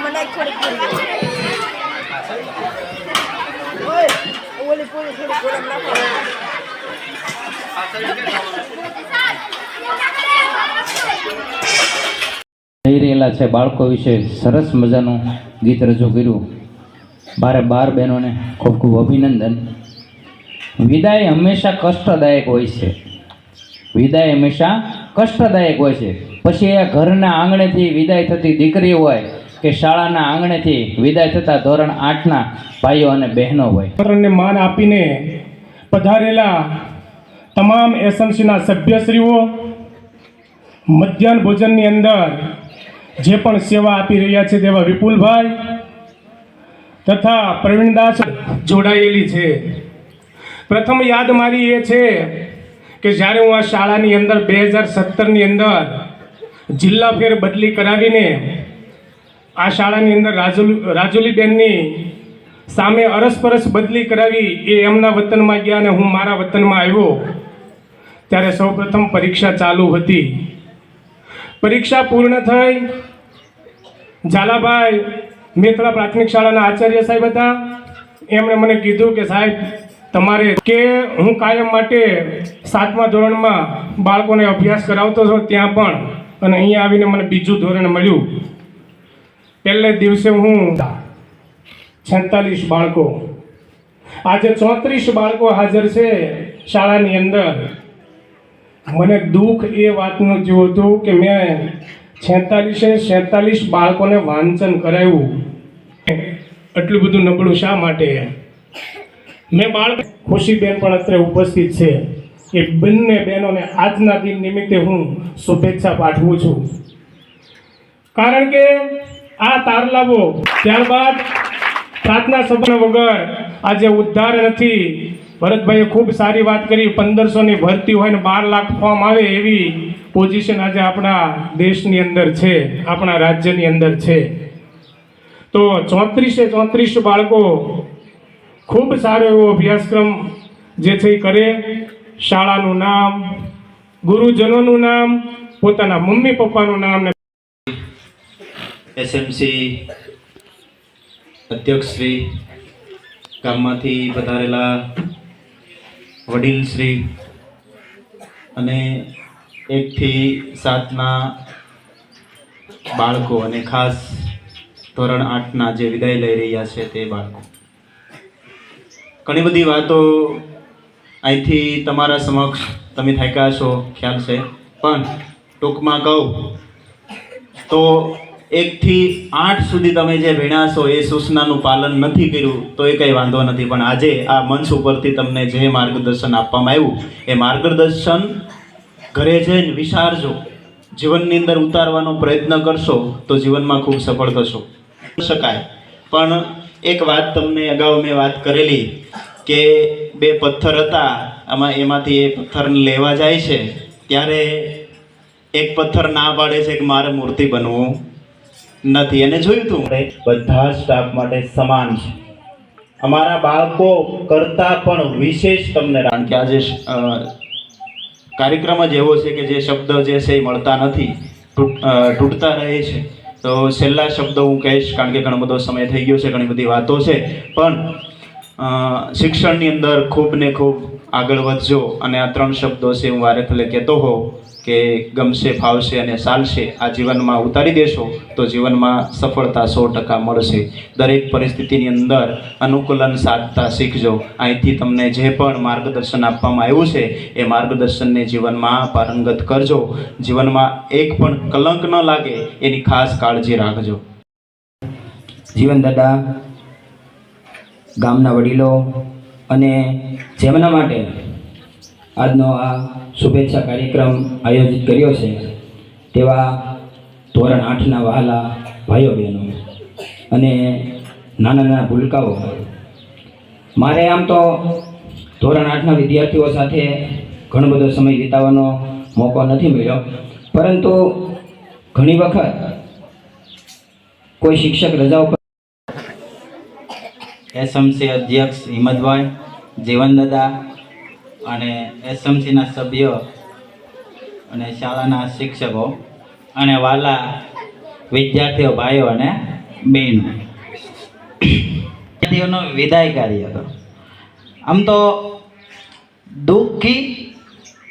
આમાં નાખ થોડીક ઓલી પૂરી થોડીક ગરમ નાખો. થઈ રહેલા છે બાળકો વિશે સરસ મજાનું ગીત રજૂ કર્યું. મારે બાર બહેનોને ખૂબ ખૂબ અભિનંદન. વિદાય હંમેશા કષ્ટદાયક હોય છે. વિદાય હંમેશા કષ્ટદાયક હોય છે. પછી એ ઘરના આંગણેથી વિદાય થતી દીકરી હોય કે શાળાના આંગણેથી વિદાય થતા ધોરણ આઠના ભાઈઓ અને બહેનો હોય. ધોરણને માન આપીને પધારેલા તમામ એસએમસીના સભ્યશ્રીઓ, મધ્યાહન ભોજનની અંદર જે પણ સેવા આપી રહ્યા છે તેવા વિપુલભાઈ તથા પ્રવીણદાસ જોડાયેલી છે. પ્રથમ યાદ મારી એ છે કે જ્યારે હું આ શાળાની અંદર બે હજાર સત્તરની અંદર જિલ્લા ફેર બદલી કરાવીને આ શાળાની અંદર રાજુલી, રાજુલીબેનની સામે અરસપરસ બદલી કરાવી એ એમના વતનમાં ગયા અને હું મારા વતનમાં આવ્યો. ત્યારે સૌપ્રથમ પરીક્ષા ચાલુ હતી. પરીક્ષા પૂર્ણ થઈ. ઝાલાભાઈ મેથળા પ્રાથમિક શાળાના આચાર્ય સાહેબ હતા. એમણે મને કીધું કે સાહેબ, તમારે કે હું કાયમ માટે સાતમા ધોરણમાં બાળકોને અભ્યાસ કરાવતો હતો ત્યાં પણ. અને અહીંયા આવીને મને બીજું ધોરણ મળ્યું. પહેલે દિવસે હું છેતાલીસ બાળકો, આજે ચોત્રીસ બાળકો હાજર છે શાળાની અંદર. મને દુઃખ એ વાતનું જેવું હતું કે મેં છેતાલીસે છેતાલીસ બાળકોને વાંચન કરાવ્યું. એટલું બધું નબળું શા માટે? મેં બાળક ખુશીબેન પણ અત્રે ઉપસ્થિત છે. એ બંને બહેનોને આજના દિન નિમિત્તે હું શુભેચ્છા પાઠવું છું. કારણ કે આ તાર લાવો. ત્યારબાદ પ્રાર્થના સભા વગર આજે ઉદ્ધાર નથી. ભરતભાઈએ ખૂબ સારી વાત કરી. પંદરસોની ભરતી હોય ને બાર લાખ ફોર્મ આવે એવી પોઝિશન આજે આપણા દેશની અંદર છે. આપણા રાજ્યની અંદર છે. તો ચોત્રીસે ચોત્રીસ બાળકો ખૂબ સારો એવો અભ્યાસક્રમ જે છે કરે. શાળાનું નામ, ગુરુજનોનું નામ, પોતાના મમ્મી પપ્પાનું નામ એસએમસી અધ્યક્ષશ્રી ગામમાંથી પધારેલા વડીલશ્રી અને એકથી સાતના બાળકો અને ખાસ ધોરણ આઠના જે વિદાય લઈ રહ્યા છે તે બાળકો. ઘણી બધી વાતો અહીંથી તમારા સમક્ષ તમે થાક્યા છો ખ્યાલ છે. પણ ટૂંકમાં કહું તો એકથી આઠ સુધી તમે જે ભણ્યા એ સૂચનાનું પાલન નથી કર્યું, તો એ કંઈ વાંધો નથી. પણ આજે આ મંચ ઉપરથી તમને જે માર્ગદર્શન આપવામાં આવ્યું, એ માર્ગદર્શન ઘરે જઈને વિચારજો. જીવનની અંદર ઉતારવાનો પ્રયત્ન કરશો તો જીવનમાં ખૂબ સફળ થશો. શકાય. પણ એક વાત તમને અગાઉ મેં વાત કરેલી કે બે પથ્થર હતા, આમાં એમાંથી એ પથ્થરને લેવા જાય છે, ત્યારે એક પથ્થર ના પાડે છે કે મારે મૂર્તિ બનવું. નથી. અને જોયું તું. બધા સ્ટાફ માટે સમાન છે. અમારા બાળકો કરતા પણ વિશેષ તમને કારણ કે આજે કાર્યક્રમ જ એવો છે કે જે શબ્દ જે છે એ મળતા નથી. તૂટતા રહે છે. તો છેલ્લા શબ્દો હું કહીશ કારણ કે ઘણો બધો સમય થઈ ગયો છે ઘણી બધી વાતો છે. પણ શિક્ષણની અંદર ખૂબ ને ખૂબ આગળ વધજો. અને આ ત્રણ શબ્દો છે હું વારે ફલે કહેતો હોઉં કે ગમશે, ફાવશે અને ચાલશે. આ જીવનમાં ઉતારી દેશો તો જીવનમાં સફળતા સો ટકા મળશે. દરેક પરિસ્થિતિની અંદર અનુકૂલન સાધતા શીખજો. અહીંથી તમને જે પણ માર્ગદર્શન આપવામાં આવ્યું છે, એ માર્ગદર્શનને જીવનમાં પારંગત કરજો. જીવનમાં એક પણ કલંક ન લાગે, એની ખાસ કાળજી રાખજો. જીવન દાદા, ગામના વડીલો અને જેમના માટે આજનો આ શુભેચ્છા કાર્યક્રમ આયોજિત કર્યો છે, તેવા ધોરણ આઠના વહાલા ભાઈઓ બહેનો અને નાના નાના ભૂલકાઓ. મારે આમ તો ધોરણ આઠના વિદ્યાર્થીઓ સાથે ઘણો બધો સમય વિતાવવાનો મોકો નથી મળ્યો, પરંતુ ઘણી વખત કોઈ શિક્ષક રજા ઉપર એસએમસી અધ્યક્ષ હિંમતભાઈ જીવનદાદા અને એસએમસીના સભ્યો અને શાળાના શિક્ષકો અને વાલા વિદ્યાર્થીઓ ભાઈઓ અને બહેનો. વિદ્યાર્થીઓનો વિદાય કાર્ય હતો. આમ તો દુઃખી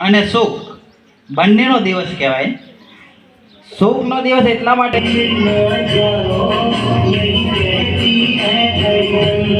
અને સુખ બંનેનો દિવસ કહેવાય. સુખનો દિવસ એટલા માટે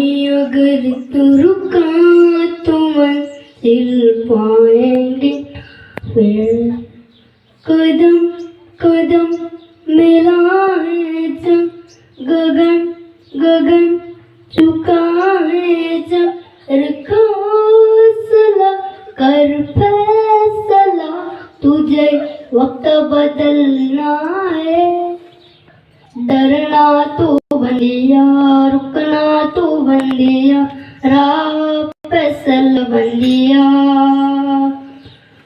अगर तू रुका तो मंजिल पाएंगे फिर कदम कदम मिला है जब गगन गगन झुका है जब रखा हौसला कर फैसला तुझे वक्त बदलना बंदिया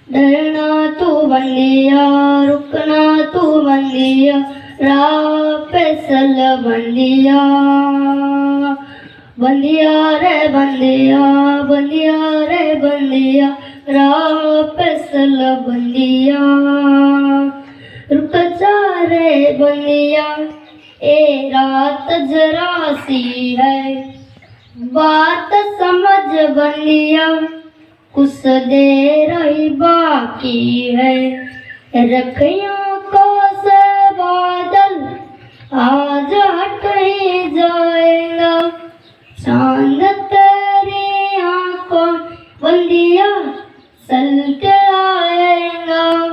डरना तो बंदिया रुकना तो बंदिया राह फैसल बंदिया बंदिया रे बंदिया बंदिया रे बंदिया राह फैसल बंदिया रुक जा रे बंदिया ए रात जरा सी है बात समझ बंदिया कुछ देर ही बाकी है। रखियों को से बादल आज हट ही जाएगा। चाँद तेरी आँखों बंदिया सल के आएगा।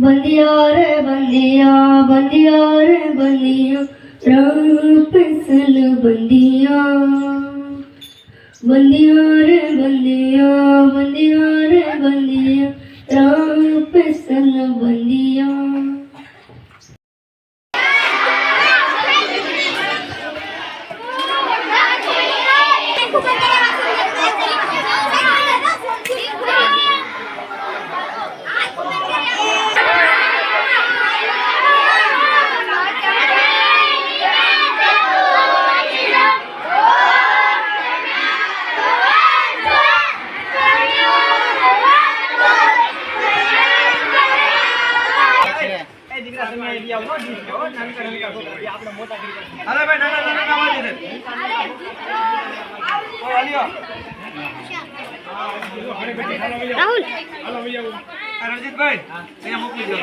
बंदिया रे बंदिया बंदिया रे बंदिया, रंग पेंसिल बंदिया। बंदिया रे बंदिया बंदिया रे बंदिया राम पेंसिल बंदिया રાહુલ. રણજીતભાઈ અહીંયા મોકલી દો.